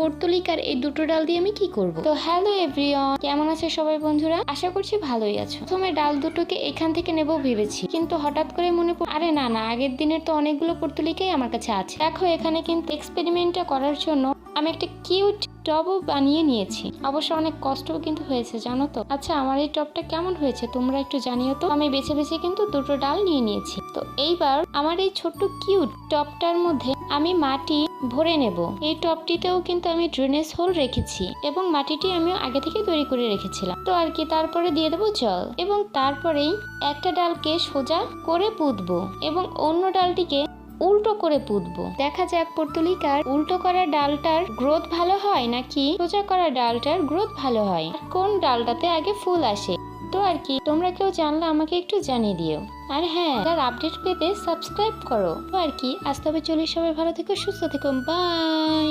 পর্তুলিকার এই দুটো ডাল দিয়ে আমি কি করব? তো হ্যালো এভরিওয়ান কেমন আছে সবাই বন্ধুরা? আশা করছি ভালোই আছো। প্রথমে ডাল দুটোকে এখান থেকে নেব ভেবেছি। কিন্তু হঠাৎ করে মনে পড়ে আরে না না, আগের দিনের তো অনেকগুলো পর্তুলিকাই আমার কাছে আছে। দেখো এখানে কিন্তু এক্সপেরিমেন্টটা করার জন্য আমি একটা কিউট টবও বানিয়ে নিয়েছি। অবশ্য অনেক কষ্টও কিন্তু হয়েছে, জানো তো? আচ্ছা আমার এই টবটা কেমন হয়েছে তোমরা একটু জানিও তো? আমি বেছে বেছে কিন্তু দুটো ডাল নিয়ে নিয়েছি। তো এইবার আমার এই ছোট্ট কিউট টবটার মধ্যে আমি মাটি ভরে নেব। এই টবটিতেও কিন্তু আমি ড্রেনেজ হোল রেখেছি এবং মাটিটি আমি আগে থেকে তৈরি করে রেখেছিলাম। তো আর কি, তারপরে দিয়ে দেবো জল এবং তারপরেই একটা ডালকে সোজা করে পুঁতবো এবং অন্য ডালটিকে উল্টো করে পুঁতবো। দেখা যাক পর্তুলিকার উল্টো করা ডালটার গ্রোথ ভালো হয় নাকি সোজা করা ডালটার গ্রোথ ভালো হয়? কোন ডালটাতে আগে ফুল আসে? তো আর কি, তোমরা কেউ জানলে আমাকে একটু জানিয়ে দিও। আর হ্যাঁ তার আপডেট পেতে সাবস্ক্রাইব করো। তো আর কি, আজ তবে চলি সবাই ভালো থেকো, সুস্থ থেকো বাই